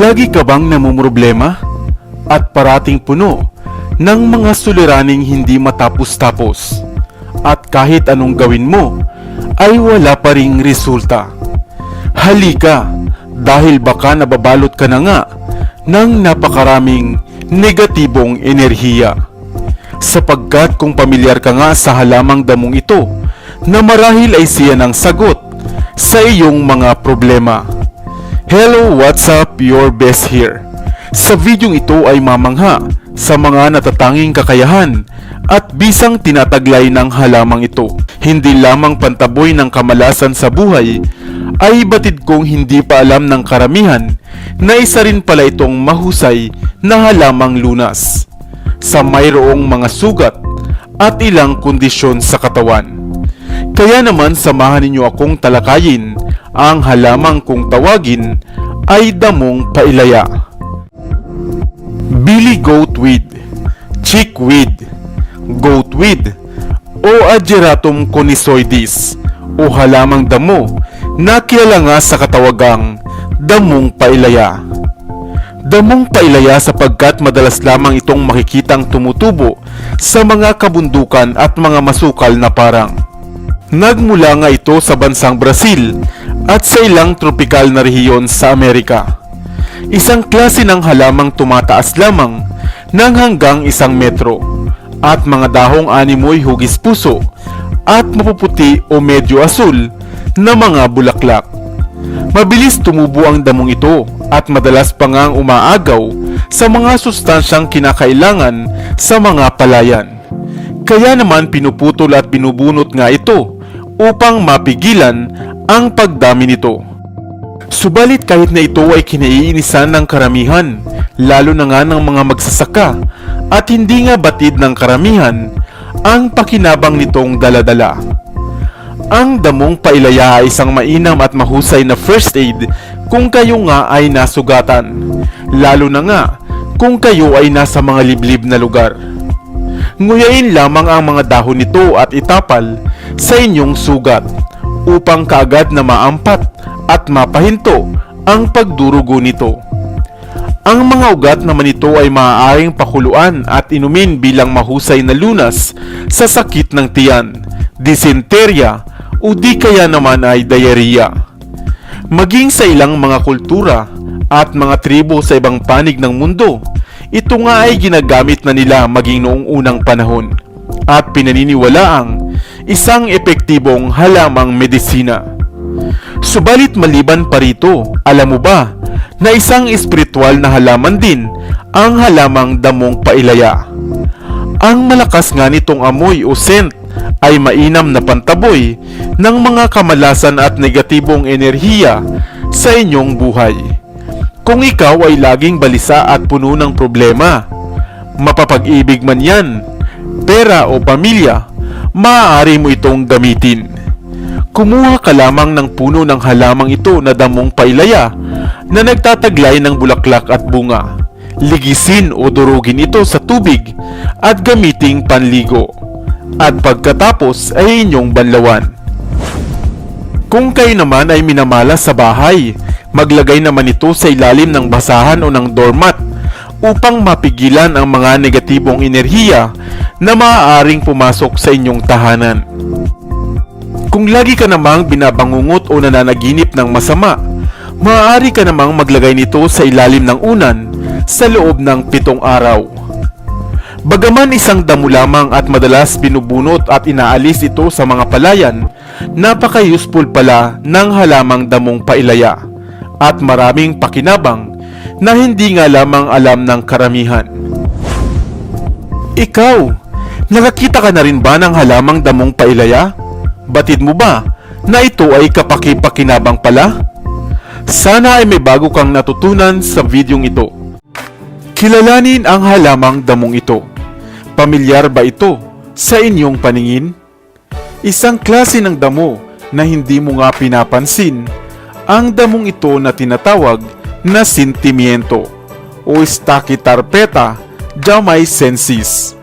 Lagi ka bang namumroblema? At parating puno ng mga suliraning hindi matapos-tapos. At kahit anong gawin mo, ay wala pa ring resulta. Halika, dahil baka nababalot ka na nga ng napakaraming negatibong enerhiya. Sapagkat kung pamilyar ka nga sa halamang damong ito, na marahil ay siya ng sagot sa iyong mga problema. Hello, what's up? Your best here. Sa videong ito ay mamangha sa mga natatanging kakayahan at bisang tinataglay ng halamang ito. Hindi lamang pantaboy ng kamalasan sa buhay, ay batid kong hindi pa alam ng karamihan na isa rin pala itong mahusay na halamang lunas sa mayroong mga sugat at ilang kondisyon sa katawan. Kaya naman samahan ninyo akong talakayin ang halamang kung tawagin ay damong pailaya. Billy goatweed, chickweed, goatweed, o Ageratum conisoides o halamang damo na kilala nga sa katawagang damong pailaya. Damong pailaya sapagkat madalas lamang itong makikitang tumutubo sa mga kabundukan at mga masukal na parang. Nagmula nga ito sa bansang Brazil at sa ilang tropikal na rehiyon sa Amerika. Isang klase ng halamang tumataas lamang ng hanggang isang metro at mga dahong animoy hugis puso at mapuputi o medyo asul na mga bulaklak. Mabilis tumubo ang damong ito at madalas pa ngang umaagaw sa mga sustansyang kinakailangan sa mga palayan. Kaya naman pinuputol at binubunot nga ito upang mapigilan ang pagdami nito. Subalit kahit na ito ay kinaiinisan ng karamihan, lalo na nga ng mga magsasaka, at hindi nga batid ng karamihan ang pakinabang nitong daladala. Ang damong pailaya ay isang mainam at mahusay na first aid kung kayo nga ay nasugatan, lalo na nga kung kayo ay nasa mga liblib na lugar. Nguyain lamang ang mga dahon nito at itapal sa inyong sugat upang kaagad na maampat at mapahinto ang pagdurugo nito. Ang mga ugat naman nito ay maaaring pakuluan at inumin bilang mahusay na lunas sa sakit ng tiyan, disenterya o di kaya naman ay diarrhea. Maging sa ilang mga kultura at mga tribo sa ibang panig ng mundo, ito nga ay ginagamit na nila maging noong unang panahon at pinaniniwalaang isang epektibong halamang medisina. Subalit maliban pa rito, alam mo ba na isang espiritual na halaman din ang halamang damong pailaya. Ang malakas nga nitong amoy o scent ay mainam na pantaboy ng mga kamalasan at negatibong enerhiya sa inyong buhay. Kung ikaw ay laging balisa at puno ng problema, mapapag-ibig man yan, pera o pamilya, maaari mo itong gamitin. Kumuha ka lamang ng puno ng halamang ito na damong pailaya na nagtataglay ng bulaklak at bunga. Ligisin o durugin ito sa tubig at gamiting panligo. At pagkatapos ay inyong banlawan. Kung kayo naman ay minamalas sa bahay, maglagay naman ito sa ilalim ng basahan o ng doormat upang mapigilan ang mga negatibong enerhiya na maaaring pumasok sa inyong tahanan. Kung lagi ka namang binabangungot o nananaginip ng masama, maaari ka namang maglagay nito sa ilalim ng unan sa loob ng pitong araw. Bagaman isang damo lamang at madalas binubunot at inaalis ito sa mga palayan, napaka-useful pala ng halamang damong pailaya at maraming pakinabang na hindi nga lamang alam ng karamihan. Ikaw, nakakita ka na rin ba ng halamang damong pailaya? Batid mo ba na ito ay kapaki-pakinabang pala? Sana ay may bago kang natutunan sa videong ito. Kilalanin ang halamang damong ito. Pamilyar ba ito sa inyong paningin? Isang klase ng damo na hindi mo nga pinapansin ang damong ito na tinatawag na sentimiento o Stachytarpeta jamaicensis.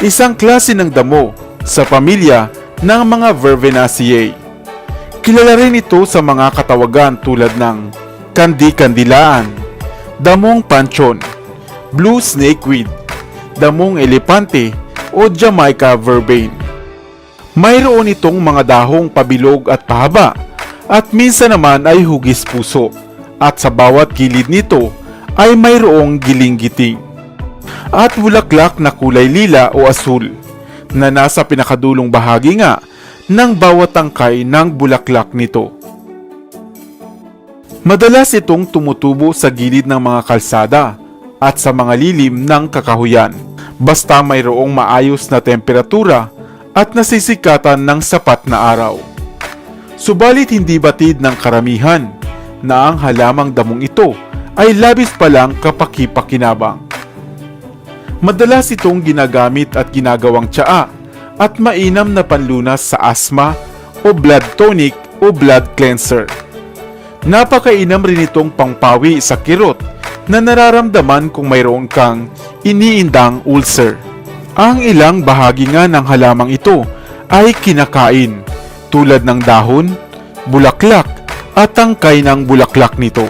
Isang klase ng damo sa pamilya ng mga Verbenaceae. Kilala rin ito sa mga katawagan tulad ng kandi-kandilaan, damong panchon, blue snakeweed, damong elepante o Jamaica verbane. Mayroon itong mga dahong pabilog at pahaba at minsan naman ay hugis puso at sa bawat gilid nito ay mayroong giling-giting at bulaklak na kulay lila o asul na nasa pinakadulong bahagi nga ng bawat tangkay ng bulaklak nito. Madalas itong tumutubo sa gilid ng mga kalsada at sa mga lilim ng kakahuyan basta mayroong maayos na temperatura at nasisikatan ng sapat na araw. Subalit hindi batid ng karamihan na ang halamang damong ito ay labis palang kapakipakinabang. Madalas itong ginagamit at ginagawang tsaa at mainam na panlunas sa asthma o blood tonic o blood cleanser. Napakainam rin itong pangpawi sa kirot na nararamdaman kung mayroon kang iniindang ulcer. Ang ilang bahagi nga ng halamang ito ay kinakain tulad ng dahon, bulaklak at tangkay ng bulaklak nito.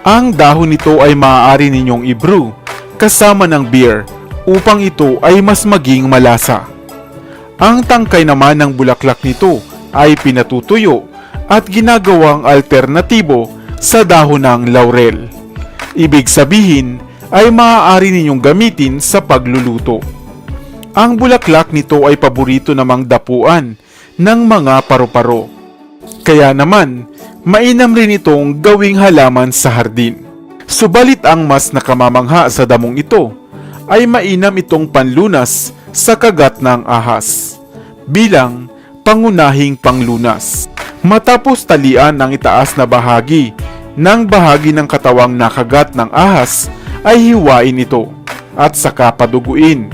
Ang dahon nito ay maaari ninyong i-brew kasama ng beer upang ito ay mas maging malasa. Ang tangkay naman ng bulaklak nito ay pinatutuyo at ginagawang alternatibo sa dahon ng laurel. Ibig sabihin ay maaari ninyong gamitin sa pagluluto. Ang bulaklak nito ay paborito namang dapuan ng mga paru-paro. Kaya naman, mainam rin itong gawing halaman sa hardin. Subalit ang mas nakamamangha sa damong ito ay mainam itong panlunas sa kagat ng ahas bilang pangunahing panglunas. Matapos talian ang itaas na bahagi ng bahagi ng katawang nakagat ng ahas ay hiwain ito at saka paduguin.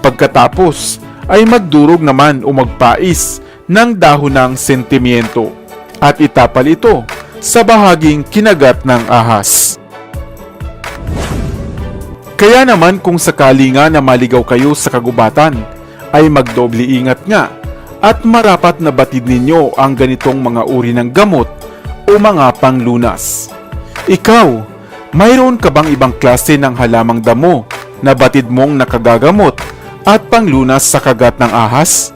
Pagkatapos ay magdurog naman o magpais ng dahon ng sentimiento at itapal ito sa bahaging kinagat ng ahas. Kaya naman kung sakali nga na maligaw kayo sa kagubatan, ay magdoble ingat nga at marapat na batid ninyo ang ganitong mga uri ng gamot o mga panglunas. Ikaw, mayroon ka bang ibang klase ng halamang damo na batid mong nakagagamot at panglunas sa kagat ng ahas?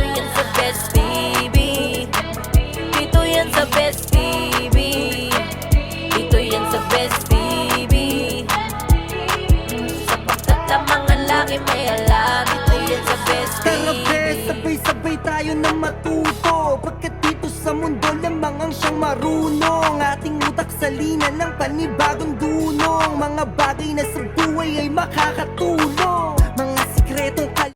laki may alam Dito yan sa Best Tara TV be, sabay-sabay tayo na matuto. Pagkat dito sa mundo lamang ang siyang marunong. Ating utak sa lina ng panibagong dunong. Mga bagay na sa buhay ay makakatulong. Mga sikretong kal-